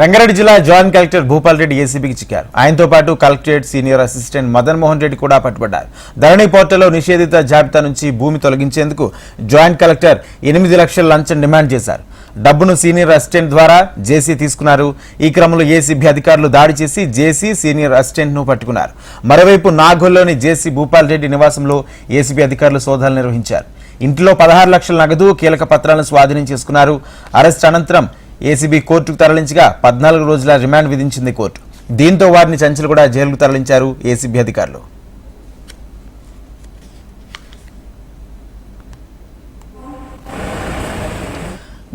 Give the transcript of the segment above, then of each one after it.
రంగారెడ్డి జిల్లా joint collector Bhupal Reddy ఏసీబీకి చిక్కారు. ఆయనతో పాటు collectorate senior assistant Madan Mohan Reddy కూడా పట్టుబడ్డారు. ధరణి పోర్టల్లో నిషేధిత జాబితా నుంచి భూమి తొలగించేందుకు జాయింట్ కలెక్టర్ ఎనిమిది లక్షల లంచం డిమాండ్ చేశారు. డబ్బును సీనియర్ అసిస్టెంట్ ద్వారా జేసీ తీసుకున్నారు. ఈ క్రమంలో ఏసీబీ అధికారులు దాడి చేసి జేసీ సీనియర్ అసిస్టెంట్ను పట్టుకున్నారు. మరోవైపు నాగోల్లోని జేసీ భూపాల్ రెడ్డి నివాసంలో ఏసీబీ అధికారులు సోదాలు నిర్వహించారు. ఇంట్లో పదహారు లక్షల నగదు కీలక పత్రాలను స్వాధీనం చేసుకున్నారు. అరెస్ట్ అనంతరం ఏసీబీ కోర్టుకు తరలించగా పద్నాలుగు రోజుల రిమాండ్ విధించింది కోర్టు. దీంతో వారిని చంచలు కూడా జైలుకు తరలించారు ఏసీబీ అధికారులు.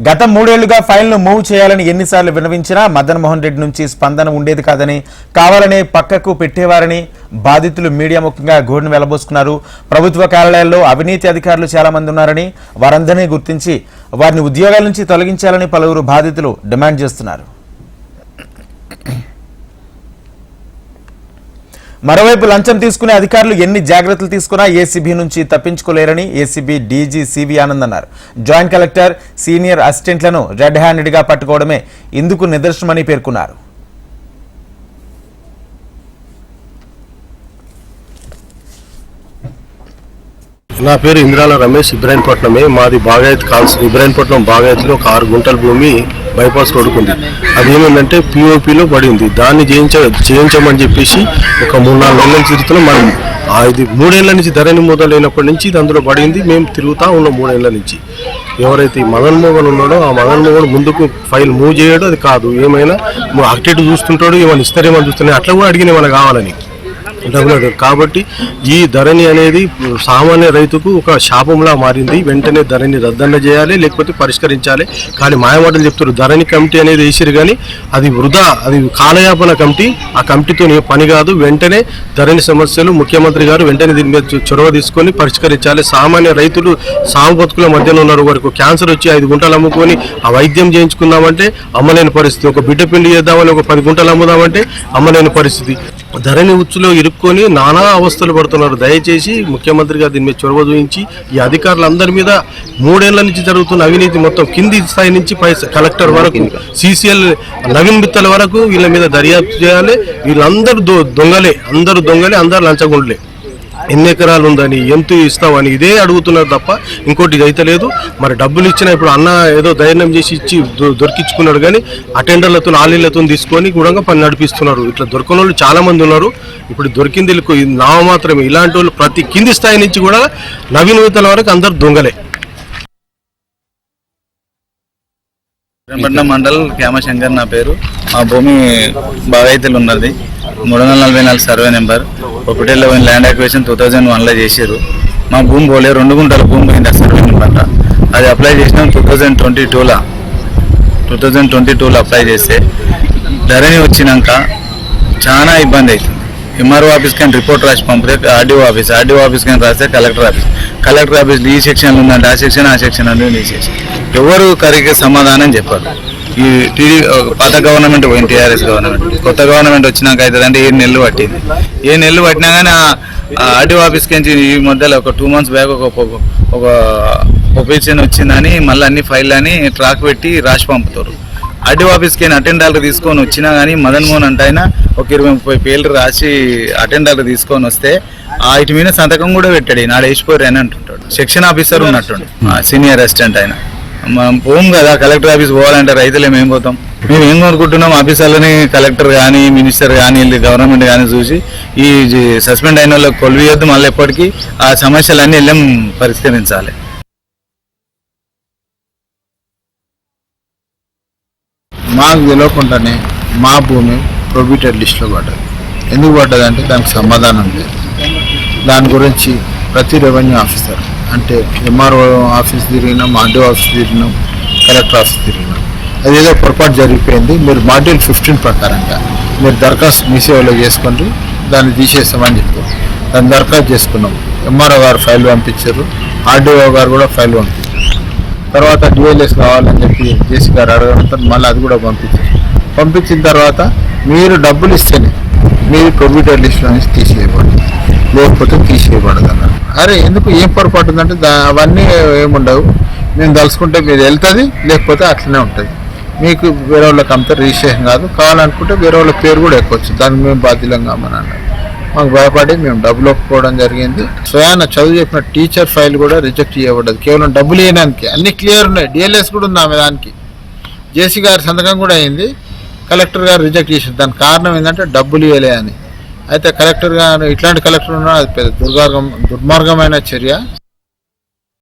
గత మూడేళ్ళుగా ఫైల్ను మూవ్ చేయాలని ఎన్నిసార్లు వినవించినా మదన్ మోహన్ రెడ్డి నుంచి స్పందన ఉండేది కాదని కావాలనే పక్కకు పెట్టేవారని బాధితులు మీడియా ముఖ్యంగా గోడును వెలబోసుకున్నారు. ప్రభుత్వ కార్యాలయాల్లో అవినీతి అధికారులు చాలామంది ఉన్నారని వారందరినీ గుర్తించి వారిని ఉద్యోగాల నుంచి తొలగించాలని పలువురు బాధితులు డిమాండ్ చేస్తున్నారు. మరోవైపు లంచం తీసుకునే అధికారులు ఎన్ని జాగ్రత్తలు తీసుకున్నా ఏసీబీ నుంచి తప్పించుకోలేరని ఏసీబీ డీజీ సివి ఆనంద్ అన్నారు. జాయింట్ కలెక్టర్ సీనియర్ అసిస్టెంట్లను రెడ్ హ్యాండెడ్గా పట్టుకోవడమే ఇందుకు నిదర్శనమని పేర్కొన్నారు. నా పేరు ఇంద్రాల రమేష్ ఇబ్రాహీంపట్నమే. మాది బాగాయత్ కాల్స్ ఇబ్రాహీంపట్నం బాగాయత్లో ఒక ఆరు గుంటల భూమి బైపాస్ కొడుకుంది అది ఏమైందంటే పిఓపిలో పడింది దాన్ని చేయించ చేయించమని చెప్పేసి ఒక మూడు నాలుగు నెలల చరిత్రలో మనం ఇది మూడేళ్ళ నుంచి ధరణి మొదలైనప్పటి నుంచి ఇది అందులో పడింది మేము తిరుగుతూ ఉన్నాం మూడేళ్ళ నుంచి. ఎవరైతే ఈ మదన్ మోహన్ ఉన్నాడో ఆ మదన్ మోహన్ ముందుకు ఫైల్ మూవ్ చేయడో. అది కాదు. ఏమైనా అటు చూస్తుంటాడు ఏమైనా ఇస్తారేమని చూస్తున్నాయి అట్లా కూడా అడిగిన ఏమైనా కావాలని. డబ్బులు కాబట్టి ఈ ధరణి అనేది సామాన్య రైతుకు ఒక శాపంలా మారింది. వెంటనే ధరణి రద్దన్న చేయాలి లేకపోతే పరిష్కరించాలి. కానీ మాయమాటలు చెప్తారు ధరణి కమిటీ అనేది వేసిరు కానీ అది వృధా అది కాలయాపన కమిటీ. ఆ కమిటీతో పని కాదు. వెంటనే ధరణి సమస్యలు ముఖ్యమంత్రి గారు వెంటనే దీని మీద చొరవ తీసుకొని పరిష్కరించాలి. సామాన్య రైతులు సాగు బతుకుల మధ్యలో ఉన్నారు. వరకు క్యాన్సర్ వచ్చి ఐదు గుంటలు అమ్ముకొని ఆ వైద్యం చేయించుకుందామంటే అమ్మలేని పరిస్థితి. ఒక బిడ్డ పిండి చేద్దామని ఒక పది గుంటలు అమ్ముదామంటే అమ్మలేని పరిస్థితి. ధరణి ఉచ్చులో ఇరుక్కొని నానా అవస్థలు పడుతున్నారు. దయచేసి ముఖ్యమంత్రి గారు దీని మీద చొరవ చూపించి ఈ అధికారులందరి మీద మూడేళ్ళ నుంచి జరుగుతున్న అవినీతి మొత్తం కింది స్థాయి నుంచి పై కలెక్టర్ వరకు సీసీఎల్ నవీన్ మిత్తల వరకు వీళ్ళ మీద దర్యాప్తు చేయాలి. వీళ్ళందరూ దొ- దొంగలే అందరూ దొంగలే అందరు లంచగొండలే. ఎన్ని ఎకరాలు ఉందని ఎంత ఇస్తావని ఇదే అడుగుతున్నారు తప్ప ఇంకోటి అయితే లేదు. మరి డబ్బులు ఇచ్చినా ఇప్పుడు అన్న ఏదో ధైర్యం చేసి ఇచ్చి దొ- దొరికించుకున్నాడు కానీ అటెండర్లతో ఆలీలతో తీసుకొని కూడా పని నడిపిస్తున్నారు. ఇట్లా దొరకని వాళ్ళు చాలా మంది ఉన్నారు. ఇప్పుడు దొరికింది వీళ్ళకు నామ మాత్రమే. ఇలాంటి వాళ్ళు ప్రతి కింది స్థాయి నుంచి కూడా నవీన వేతల వరకు అందరు దొంగలే. పట్నం మండల్ క్యామశంకర్ నా పేరు. మా భూమి బాగైతలు ఉన్నది. మూడు వందల నలభై నాలుగు survey number. ఒకటేళ్ళ eleven land acquisition two thousand వన్లో చేసారు మా భూమి పోలే రెండు గుంటల భూమి పోయింది ఆ సర్వే అది అప్లై చేసినాం టూ థౌజండ్ ట్వంటీ టూలో టూ థౌజండ్ ట్వంటీ టూలో అప్లై చేస్తే ధరణి వచ్చినాక చాలా ఇబ్బంది అవుతుంది ఎంఆర్ఓ ఆఫీస్ కానీ రిపోర్ట్ రాసి పంపితే ఆర్డీఓ ఆఫీస్ ఆర్డీఓ ఆఫీస్ కానీ రాస్తే కలెక్టర్ ఆఫీస్ కలెక్టర్ ఆఫీస్ ఈ సెక్షన్ ఉందంటే ఆ సెక్షన్ ఆ సెక్షన్ అంటే ఈ సెక్షన్ ఎవరు కరిగే సమాధానం చెప్పారు? ఈ టీడీ పాత గవర్నమెంట్ పోయింది టీఆర్ఎస్ గవర్నమెంట్. కొత్త గవర్నమెంట్ వచ్చినాక అవుతుంది అంటే ఏడు నెలలు పట్టింది. ఏ నెలలు పట్టినా కానీ ఆర్డీఓ ఆఫీస్కి నుంచి ఈ మధ్యలో ఒక టూ మంత్స్ బ్యాక్ ఒక ఒక- ఒక వచ్చిందని మళ్ళీ అన్ని ఫైల్ అని ట్రాక్ పెట్టి రాసి పంపుతారు. ఆర్డీఓ ఆఫీస్కి అటెండర్లు తీసుకొని వచ్చినా కానీ మదన్ మోహన్ అంటే ఆయన ఒక ఇరవై ముప్పై పేర్లు రాసి అటెండర్లు తీసుకొని వస్తే ఆ ఇటు మీద సంతకం కూడా పెట్టాడు. నాడు వేసిపోయారు అని అంటుంటాడు. సెక్షన్ ఆఫీసర్ ఉన్నట్టుండు. సీనియర్ అసిస్టెంట్ ఆయన. మనం పోం కదా కలెక్టర్ ఆఫీస్ పోవాలంటే రైతులు ఏం పోతాం? మేము ఏం కోరుకుంటున్నాం ఆఫీసర్లని కలెక్టర్ కానీ మినిస్టర్ కానీ గవర్నమెంట్ కానీ చూసి ఈ సస్పెండ్ అయిన వాళ్ళకి కొలియొద్దు మళ్ళీ ఎప్పటికీ ఆ సమస్యలన్నీ వెళ్ళం పరిష్కరించాలి. మాకు తెలియకుండానే మా భూమి ప్రొబిటెడ్ లిస్ట్లో పడ్డది. ఎందుకు పడ్డదంటే దానికి సమాధానం లేదు దాని గురించి ప్రతి రెవెన్యూ ఆఫీసర్ అంటే ఎంఆర్ఓ ఆఫీస్ తిరిగినాం ఆర్డీఓ ఆఫీస్ తిరిగినాం కలెక్టర్ ఆఫీస్ తిరిగినాం అదేదో పొరపాటు జరిగిపోయింది. మీరు మాడ్యూల్ ఫిఫ్టీన్ ప్రకారంగా మీరు దరఖాస్తు మీ సేవలో చేసుకోండి. దాన్ని తీసేస్తామని చెప్పారు దాన్ని దరఖాస్తు చేసుకున్నాం. ఎంఆర్ఓ గారు ఫైల్ పంపించారు. ఆర్డీఓ గారు కూడా ఫైల్ పంపించారు. తర్వాత డిఎల్ఎస్ కావాలని చెప్పి జేసీ గారు అడగడంతో మళ్ళీ అది కూడా పంపించారు. పంపించిన తర్వాత మీరు డబ్బులు ఇస్తేనే మీరు ప్రొబ్యూటర్ లిస్ట్లో నుంచి తీసేయబడదు. లేకపోతే తీసేయబడదు అన్నారు అరే ఎందుకు ఏం పొరపాటు ఉందంటే దా అవన్నీ ఏముండవు. మేము తలుసుకుంటే మీరు వెళ్తుంది లేకపోతే అట్లనే ఉంటుంది. మీకు వేరే వాళ్ళకి అంత రిజిస్ట్రేషన్ కాదు. కావాలనుకుంటే వేరే వాళ్ళ పేరు కూడా ఎక్కొచ్చు. దానికి మేము బాధ్యులం కామని అన్నారు. మాకు భయపడి మేము డబ్బులు ఒప్పుకోవడం జరిగింది. స్వయాన చదువు చెప్పిన టీచర్ ఫైల్ కూడా రిజెక్ట్ చేయబడ్డది. కేవలం డబ్బులు వేయడానికి. అన్ని క్లియర్ ఉన్నాయి. డిఎల్ఎస్ కూడా ఉంది ఆమె దానికి. జేసీ గారి సంతకం కూడా అయింది. కలెక్టర్ గారు రిజెక్ట్ చేసింది దానికి కారణం ఏంటంటే డబ్బులు ఇవ్వలే అని. అయితే కలెక్టర్ గారు ఇట్లాంటి కలెక్టర్ ఉన్నా అది పెద్ద దుర్గార్గం దుర్మార్గమైన చర్య.